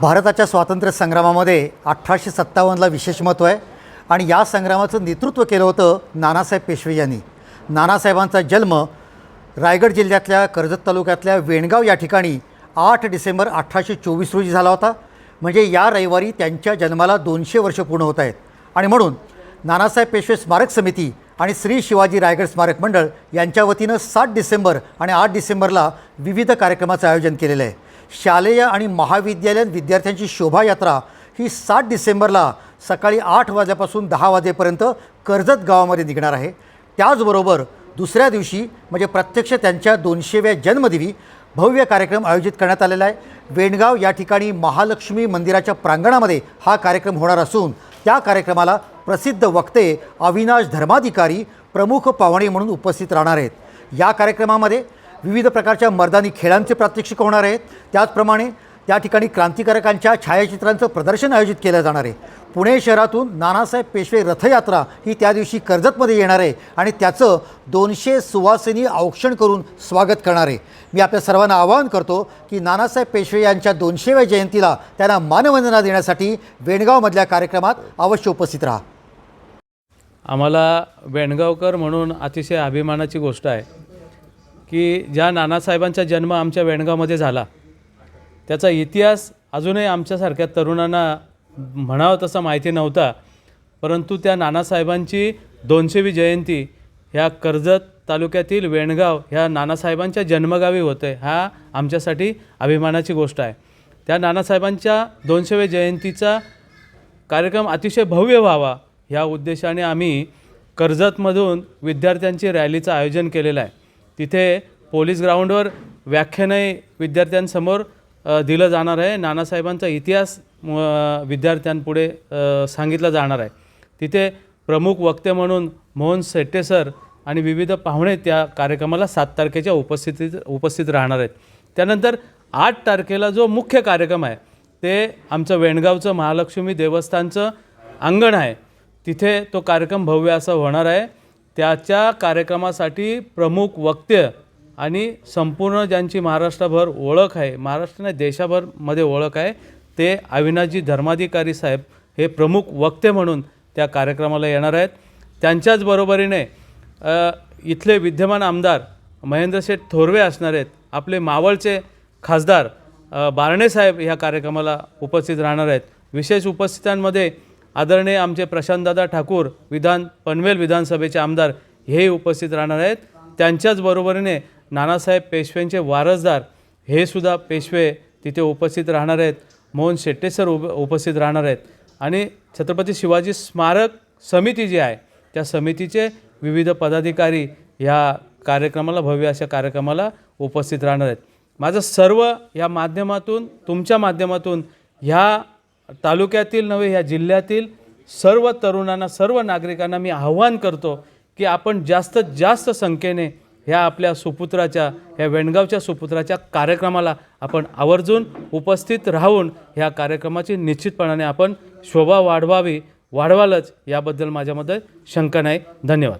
भारताच्या स्वातंत्र्य संग्रामामध्ये अठराशे सत्तावन्नला विशेष महत्त्व आहे. आणि या संग्रामाचं नेतृत्व केलं होतं नानासाहेब पेशवे यांनी. नानासाहेबांचा जन्म रायगड जिल्ह्यातल्या कर्जत तालुक्यातल्या वेणगाव या ठिकाणी आठ डिसेंबर अठराशे चोवीस रोजी झाला होता. म्हणजे या रविवारी त्यांच्या जन्माला दोनशे वर्ष पूर्ण होत आहेत. आणि म्हणून नानासाहेब पेशवे स्मारक समिती आणि श्री शिवाजी रायगड स्मारक मंडळ यांच्या वतीनं सात डिसेंबर आणि आठ डिसेंबरला विविध कार्यक्रमाचं आयोजन केलेलं आहे. शालेय आणि महाविद्यालयीन विद्यार्थ्यांची शोभायात्रा ही सात डिसेंबरला सकाळी आठ वाजल्यापासून दहा वाजेपर्यंत कर्जत गावामध्ये निघणार आहे. त्याचबरोबर दुसऱ्या दिवशी म्हणजे प्रत्यक्ष त्यांच्या दोनशेव्या जन्मदिनी भव्य कार्यक्रम आयोजित करण्यात आलेला आहे. वेणगाव या ठिकाणी महालक्ष्मी मंदिराच्या प्रांगणामध्ये हा कार्यक्रम होणार असून त्या कार्यक्रमाला प्रसिद्ध वक्ते अविनाश धर्माधिकारी प्रमुख पाहुणे म्हणून उपस्थित राहणार आहेत. या कार्यक्रमामध्ये विविध प्रकारच्या मर्दानी खेळांचे प्रात्यक्षिक होणार आहेत. त्याचप्रमाणे त्या ठिकाणी क्रांतिकारकांच्या छायाचित्रांचं प्रदर्शन आयोजित केलं जाणार आहे. पुणे शहरातून नानासाहेब पेशवे रथयात्रा ही त्या दिवशी कर्जतमध्ये येणार आहे आणि त्याचं दोनशे सुवासिनी औक्षण करून स्वागत करणार आहे. मी आपल्या सर्वांना आवाहन करतो की नानासाहेब पेशवे यांच्या दोनशेव्या जयंतीला त्यांना मानवंदना देण्यासाठी वेणगावमधल्या कार्यक्रमात अवश्य उपस्थित राहा. आम्हाला वेणगावकर म्हणून अतिशय अभिमानाची गोष्ट आहे. की ज्या नानासाहेबांचा जन्म आमच्या वेणगावमध्ये झाला त्याचा इतिहास अजूनही आमच्यासारख्या तरुणांना म्हणावं तसा माहिती नव्हता परंतु त्या नानासाहेबांची दोनशेवी जयंती ह्या कर्जत तालुक्यातील वेणगाव ह्या नानासाहेबांच्या जन्मगावी होते हा आमच्यासाठी अभिमानाची गोष्ट आहे. त्या नानासाहेबांच्या दोनशेव्या जयंतीचा कार्यक्रम अतिशय भव्य व्हावा ह्या उद्देशाने आम्ही कर्जतमधून विद्यार्थ्यांची रॅलीचं आयोजन केलेलं आहे. तिथे पोलीस ग्राउंडवर व्याख्यानही विद्यार्थ्यांसमोर दिलं जाणार आहे. नानासाहेबांचा इतिहास विद्यार्थ्यांपुढे सांगितला जाणार आहे. तिथे प्रमुख वक्ते म्हणून मोहन शेट्टे सर आणि विविध पाहुणे त्या कार्यक्रमाला सात तारखेच्या उपस्थितीत उपस्थित राहणार आहेत. त्यानंतर आठ तारखेला जो मुख्य कार्यक्रम आहे ते आमचं वेणगावचं महालक्ष्मी देवस्थानचं अंगण आहे. तिथे तो कार्यक्रम भव्य असा होणार आहे. त्याच्या कार्यक्रमासाठी प्रमुख वक्त्य आणि संपूर्ण ज्यांची महाराष्ट्रभर ओळख आहे महाराष्ट्र नाही देशाभरमध्ये ओळख आहे ते अविनाशजी धर्माधिकारी साहेब हे प्रमुख वक्ते म्हणून त्या कार्यक्रमाला येणार आहेत. त्यांच्याच बरोबरीने इथले विद्यमान आमदार महेंद्रशेठ थोरवे असणार आहेत. आपले मावळचे खासदार बारणेसाहेब बारणे साहेब ह्या कार्यक्रमाला उपस्थित राहणार आहेत. विशेष उपस्थितांमध्ये आदरणीय आमचे प्रशांतदादा ठाकूर विधान पनवेल विधानसभेचे आमदार हेही उपस्थित राहणार आहेत. त्यांच्याच बरोबरीने नानासाहेब पेशव्यांचे वारसदार हे सुद्धा पेशवे तिथे उपस्थित राहणार आहेत. मोहन शेट्टे सर उप उपस्थित राहणार आहेत. आणि छत्रपती शिवाजी स्मारक समिती जी आहे त्या समितीचे विविध पदाधिकारी ह्या कार्यक्रमाला भव्य अशा कार्यक्रमाला उपस्थित राहणार आहेत. माझं सर्व या माध्यमातून तुमच्या माध्यमातून ह्या तालुक्यातील नव्हे ह्या जिल्ह्यातील सर्व तरुणांना सर्व नागरिकांना मी आव्हान करतो की आपण जास्तीत जास्त संख्येने ह्या आपल्या सुपुत्राच्या ह्या वेणगावच्या सुपुत्राच्या कार्यक्रमाला आपण आवर्जून उपस्थित राहून ह्या कार्यक्रमाची निश्चितपणाने आपण शोभा वाढवावी वाढवालच याबद्दल माझ्यामध्ये शंका नाही. धन्यवाद.